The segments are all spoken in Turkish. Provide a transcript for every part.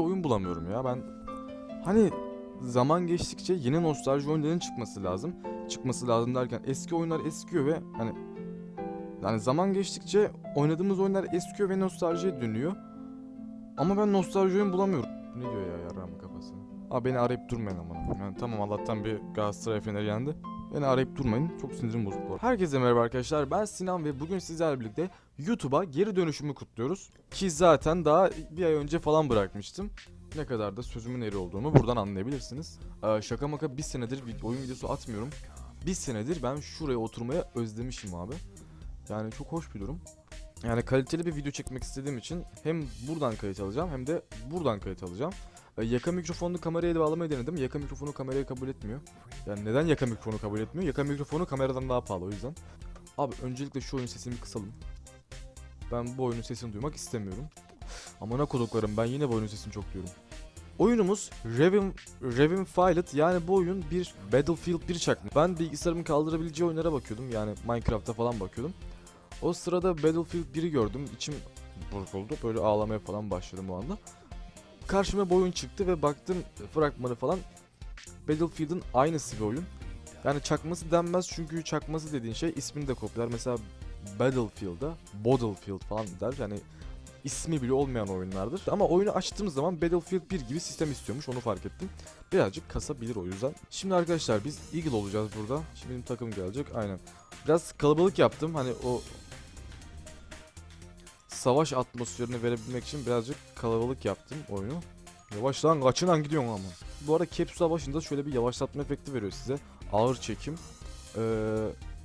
oyun bulamıyorum ya. Ben hani zaman geçtikçe yeni nostalji oyunların çıkması lazım. Çıkması lazım derken eski oyunlar eskiyor ve hani yani zaman geçtikçe oynadığımız oyunlar eskiyor ve nostaljiye dönüyor. Ama ben nostalji oyun bulamıyorum. Ne diyor ya yarrağımın kafası? Aa beni arayıp durmayın aman. Yani tamam Allah'tan bir Galatasaray Fener yendi. Beni arayıp durmayın. Çok sinirim bozuk bu arada. Herkese merhaba arkadaşlar. Ben Sinan ve bugün sizlerle birlikte YouTube'a geri dönüşümü kutluyoruz. Ki zaten daha bir ay önce falan bırakmıştım. Ne kadar da sözümün eri olduğumu buradan anlayabilirsiniz. Ee, şaka maka bir senedir bir oyun videosu atmıyorum. Bir senedir ben şuraya oturmaya özlemişim abi. Yani çok hoş bir durum. Yani kaliteli bir video çekmek istediğim için hem buradan kayıt alacağım hem de buradan kayıt alacağım. Ee, Yaka mikrofonlu kameraya bağlamayı denedim. Yaka mikrofonu kamerayı kabul etmiyor. Yani neden yaka mikrofonu kabul etmiyor? Yaka mikrofonu kameradan daha pahalı o yüzden. Abi öncelikle şu oyun sesini kısalım. Ben bu oyunun sesini duymak istemiyorum. Amına koduklarım ben yine bu oyunun sesini çok duyuyorum. Oyunumuz Revin, Revin Violet yani bu oyun bir Battlefield 1 çakma. Ben bilgisayarımın kaldırabileceği oyunlara bakıyordum yani Minecraft'a falan bakıyordum. O sırada Battlefield 1'i gördüm içim burkuldu böyle ağlamaya falan başladım o anda. Karşıma bu oyun çıktı ve baktım fragmanı falan Battlefield'ın aynısı bir oyun. Yani çakması denmez çünkü çakması dediğin şey ismini de kopyalar. Mesela Battlefield'a Battlefield falan der. Yani ismi bile olmayan oyunlardır. Ama oyunu açtığımız zaman Battlefield 1 gibi sistem istiyormuş onu fark ettim. Birazcık kasabilir o yüzden. Şimdi arkadaşlar biz Eagle olacağız burada. Şimdi benim takım gelecek aynen. Biraz kalabalık yaptım hani o savaş atmosferini verebilmek için birazcık kalabalık yaptım oyunu. Yavaş lan kaçın lan gidiyorsun ama. Bu arada Caps Savaşı'nda şöyle bir yavaşlatma efekti veriyor size. Ağır çekim. Ee,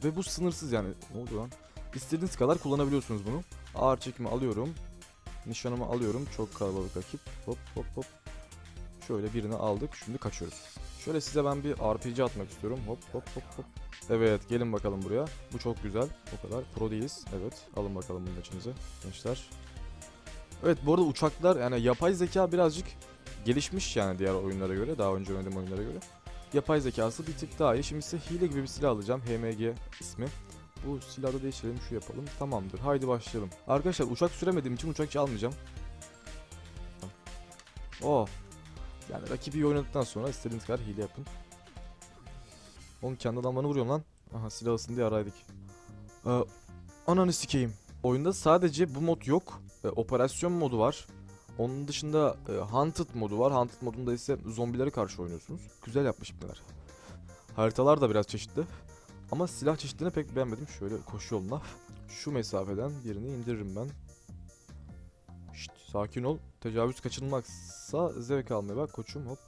ve bu sınırsız yani. Ne oldu lan? İstediğiniz kadar kullanabiliyorsunuz bunu. Ağır çekimi alıyorum. Nişanımı alıyorum. Çok kalabalık rakip. Hop hop hop. Şöyle birini aldık. Şimdi kaçıyoruz. Şöyle size ben bir RPG atmak istiyorum. Hop hop hop hop. Evet gelin bakalım buraya. Bu çok güzel. O kadar. Pro değiliz. Evet. Alın bakalım bunun içinize. Gençler. Evet bu arada uçaklar yani yapay zeka birazcık gelişmiş yani diğer oyunlara göre. Daha önce oynadığım oyunlara göre. Yapay zekası bir tık daha iyi. Şimdi size hile gibi bir silah alacağım. HMG ismi. Bu silahı değiştirelim şu yapalım. Tamamdır. Haydi başlayalım. Arkadaşlar uçak süremediğim için uçak hiç almayacağım. Oh. Yani rakibi iyi oynadıktan sonra istediğiniz kadar hile yapın. Oğlum kendi adamlarını vuruyorum lan. Aha silah ısın diye araydık. Ee, ananı sikeyim. Oyunda sadece bu mod yok. Ee, operasyon modu var. Onun dışında e, Hunted modu var. Hunted modunda ise zombilere karşı oynuyorsunuz. Güzel yapmış bunlar. Haritalar da biraz çeşitli. Ama silah çeşitlerini pek beğenmedim. Şöyle koşu yoluna. Şu mesafeden birini indiririm ben. Sakin ol. Tecavüz kaçınmaksa zevk almaya bak koçum hop.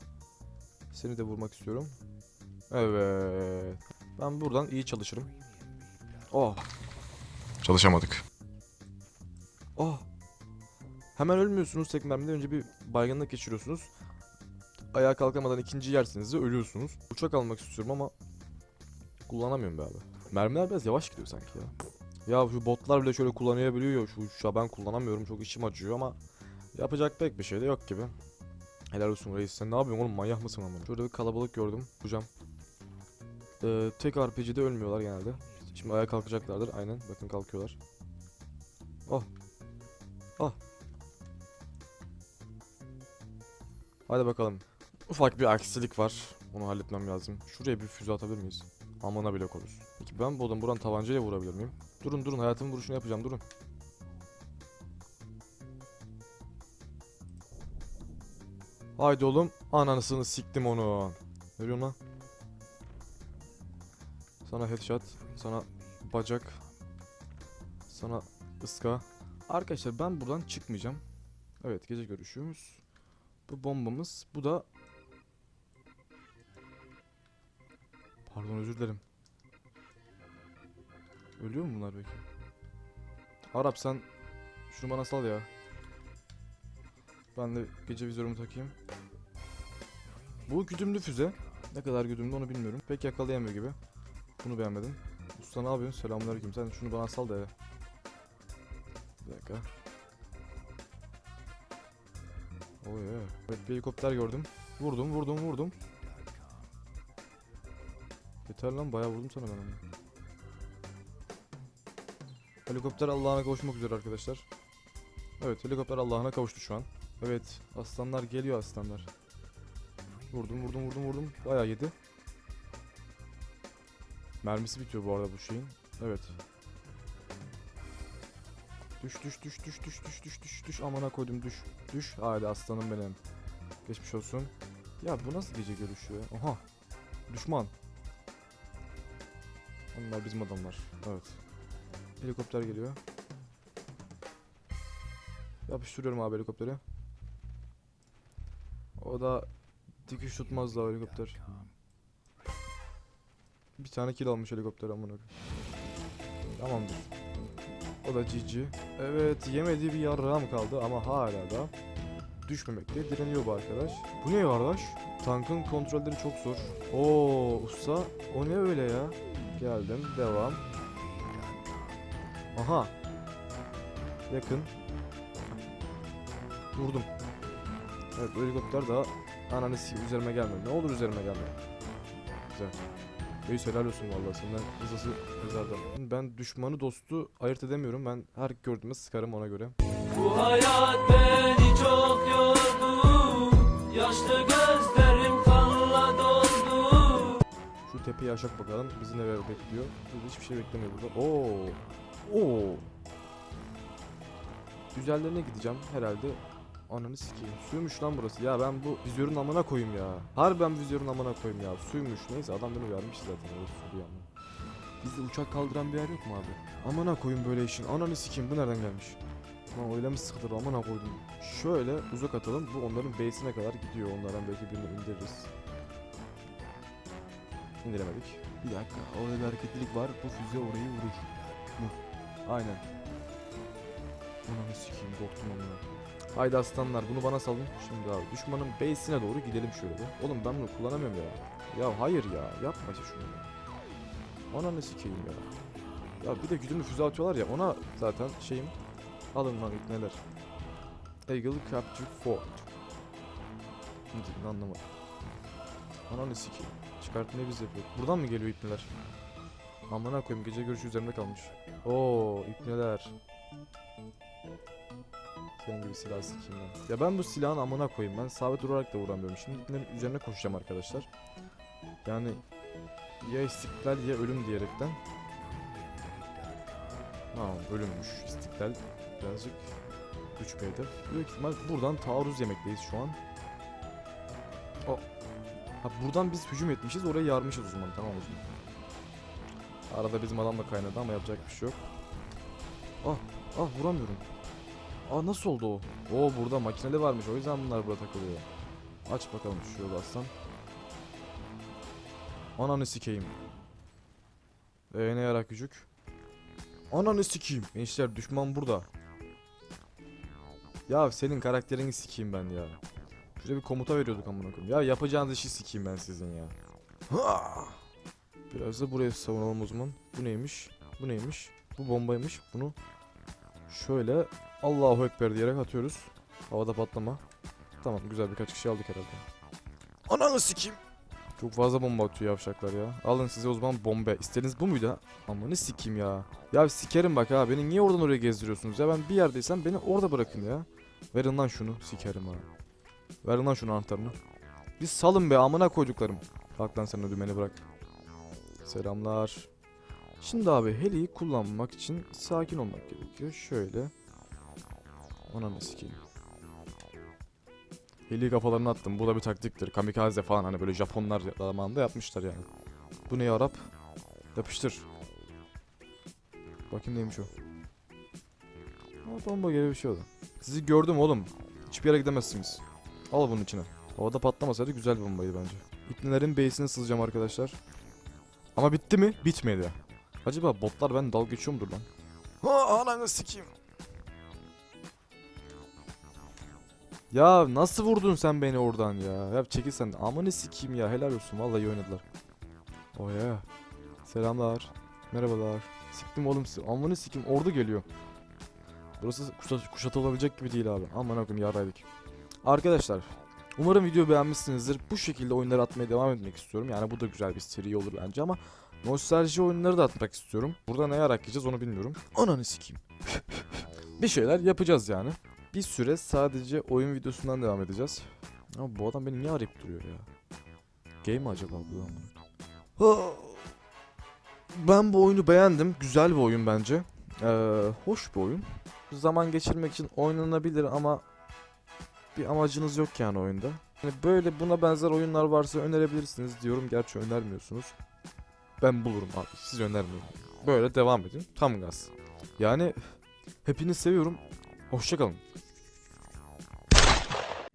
Seni de vurmak istiyorum. Evet. Ben buradan iyi çalışırım. Oh. Çalışamadık. Oh. Hemen ölmüyorsunuz tek mermide önce bir baygınlık geçiriyorsunuz. Ayağa kalkamadan ikinci yersiniz de ölüyorsunuz. Uçak almak istiyorum ama kullanamıyorum be abi. Mermiler biraz yavaş gidiyor sanki ya. Ya şu botlar bile şöyle kullanabiliyor şu uçağı ben kullanamıyorum çok içim acıyor ama yapacak pek bir şey de yok gibi. Helal olsun reis sen ne yapıyorsun oğlum manyak mısın ama? Şurada bir kalabalık gördüm hocam. Ee, tek RPG'de ölmüyorlar genelde. Şimdi ayağa kalkacaklardır aynen bakın kalkıyorlar. Oh Hadi bakalım. Ufak bir aksilik var. Onu halletmem lazım. Şuraya bir füze atabilir miyiz? Amına bile koruz. Peki ben bu adamı buradan tabancayla vurabilir miyim? Durun durun hayatımın vuruşunu yapacağım durun. Haydi oğlum. Ananısını siktim onu. Diyorsun lan? Sana headshot. Sana bacak. Sana ıska. Arkadaşlar ben buradan çıkmayacağım. Evet gece görüşüyoruz. Bu bombamız. Bu da... Pardon özür dilerim. Ölüyor mu bunlar peki? Arap sen şunu bana sal ya. Ben de gece vizörümü takayım. Bu güdümlü füze. Ne kadar güdümlü onu bilmiyorum. Pek yakalayamıyor gibi. Bunu beğenmedim. Usta ne yapıyorsun? Selamünaleyküm. Sen şunu bana sal da. Bir dakika. Yeah. Evet bir helikopter gördüm. Vurdum vurdum vurdum. Yeter lan bayağı vurdum sana ben onu. Helikopter Allah'ına kavuşmak üzere arkadaşlar. Evet helikopter Allah'ına kavuştu şu an. Evet aslanlar geliyor aslanlar. Vurdum vurdum vurdum vurdum. Bayağı yedi. Mermisi bitiyor bu arada bu şeyin. Evet. Düş düş düş düş düş düş düş düş düş amına koydum düş. Düş. Haydi aslanım benim. Geçmiş olsun. Ya bu nasıl gece görüşü? Aha. Düşman. Onlar bizim adamlar. Evet. Helikopter geliyor. Yapıştırıyorum abi helikopteri. O da dikiş tutmaz daha helikopter. Bir tane kill almış helikopter amına. Tamamdır. O da GG. Evet yemediği bir yarrağım kaldı ama hala da düşmemekte direniyor bu arkadaş. Bu ne arkadaş? Tankın kontrolleri çok zor. Oo usta o ne öyle ya? Geldim devam. Aha. Yakın. Vurdum. Evet bu helikopter daha ananı üzerime gelme. Ne olur üzerime gelme. Güzel. Reis helal olsun vallahi senden hızlısı mezardan. Ben düşmanı dostu ayırt edemiyorum. Ben her gördüğümde sıkarım ona göre. Bu hayat beni çok yordu Yaşlı gözlerim kanla doldu Şu tepeye aşak bakalım. Bizi neler bekliyor. Burada hiçbir şey beklemiyor burada. Oo. Oo. Güzellerine gideceğim herhalde. Ananı sikeyim. Suymuş lan burası. Ya ben bu vizörün amına koyayım ya. Harbiden vizörün amına koyayım ya. Suymuş. Neyse adam beni uyarmış zaten. Orası su ama. Bizde uçak kaldıran bir yer yok mu abi? Amına koyayım böyle işin. Ananı sikeyim. Bu nereden gelmiş? Lan öyle mi sıkılır amına koydum. Şöyle uzak atalım. Bu onların base'ine kadar gidiyor. Onlardan belki birini indiririz. İndiremedik. Bir dakika. Orada bir hareketlilik var. Bu füze orayı vurur. Bu. Aynen. Ananı sikeyim korktum amına. Haydi aslanlar bunu bana salın. Şimdi abi düşmanın base'ine doğru gidelim şöyle bir. Oğlum ben bunu kullanamıyorum ya. Ya hayır ya yapma işte şunu. ya. Ananı sikeyim ya. Ya bir de güdümlü füze atıyorlar ya ona zaten şeyim. Alın lan neler. Eagle Capture Fort. Ne dediğini anlamadım. Ananı sikeyim. Çıkartmayı biz yapıyoruz. Buradan mı geliyor ipneler? Amına koyayım gece görüşü üzerimde kalmış. Oo ipneler. Senin gibi silah sikeyim ben. Ya ben bu silahın amına koyayım. Ben sabit durarak da vuramıyorum. Şimdi ipnelerin üzerine koşacağım arkadaşlar. Yani ya istiklal ya ölüm diyerekten. Tamam ölümmüş. İstiklal birazcık güç bir hedef. Büyük ihtimal buradan taarruz yemekteyiz şu an. O. Ha buradan biz hücum etmişiz oraya yarmışız o zaman tamam o. Arada bizim adamla kaynadı ama yapacak bir şey yok. Ah ah vuramıyorum. Aa nasıl oldu o? Oo burada makineli varmış o yüzden bunlar burada takılıyor. Aç bakalım şu yolu aslan. Ananı sikeyim. Ee ne yarak gücük. Ananı sikeyim. Gençler düşman burada. Ya senin karakterini sikeyim ben ya. Şuraya bir komuta veriyorduk amına koyayım. Ya yapacağınız işi sikeyim ben sizin ya. Biraz da buraya savunalım o zaman. Bu neymiş? Bu neymiş? Bu bombaymış. Bunu şöyle Allahu Ekber diyerek atıyoruz. Havada patlama. Tamam güzel birkaç kişi aldık herhalde. Ananı sikeyim. Çok fazla bomba atıyor yavşaklar ya. Alın size o zaman bomba. İstediğiniz bu muydu ha? Amanı sikeyim ya. Ya sikerim bak ha. Beni niye oradan oraya gezdiriyorsunuz ya? Ben bir yerdeysem beni orada bırakın ya. Verin lan şunu. Sikerim ha. Verin lan şunu anahtarını. Bir salın be amına koyduklarım. Bak lan sen o dümeni bırak. Selamlar. Şimdi abi heliyi kullanmak için sakin olmak gerekiyor. Şöyle. Ananı sikeyim. Heliyi kafalarına attım. Bu da bir taktiktir. Kamikaze falan hani böyle Japonlar zamanında yapmışlar yani. Bu ne Arap? Yapıştır. Bakayım neymiş o. Aa, bomba gibi bir şey oldu. Sizi gördüm oğlum. Hiçbir yere gidemezsiniz. Al bunun içine. Havada patlamasaydı güzel bir bombaydı bence. İpnelerin base'ine sızacağım arkadaşlar. Ama bitti mi? Bitmedi. Acaba botlar ben dalga geçiyor mudur lan? Ha ananı sikeyim. Ya nasıl vurdun sen beni oradan ya? Ya çekil sen. de. Amanı sikeyim ya. Helal olsun. Vallahi iyi oynadılar. Oh ya. Selamlar. Merhabalar. Siktim oğlum. Amanı sikeyim. Ordu geliyor. Burası kuşat kuşatılabilecek gibi değil abi. Aman akım yaraydık. Arkadaşlar. Umarım video beğenmişsinizdir. Bu şekilde oyunları atmaya devam etmek istiyorum. Yani bu da güzel bir seri olur bence ama nostalji oyunları da atmak istiyorum. Burada ne yarak yiyeceğiz onu bilmiyorum. Ananı sikeyim. bir şeyler yapacağız yani. bir süre sadece oyun videosundan devam edeceğiz. Ama bu adam beni niye arayıp duruyor ya? Game mi acaba bu adam? Ben bu oyunu beğendim. Güzel bir oyun bence. Ee, hoş bir oyun. Zaman geçirmek için oynanabilir ama bir amacınız yok yani oyunda. Yani böyle buna benzer oyunlar varsa önerebilirsiniz diyorum. Gerçi önermiyorsunuz. Ben bulurum abi. Siz önermeyin. Böyle devam edin. Tam gaz. Yani hepinizi seviyorum. Hoşçakalın.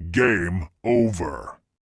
Game over.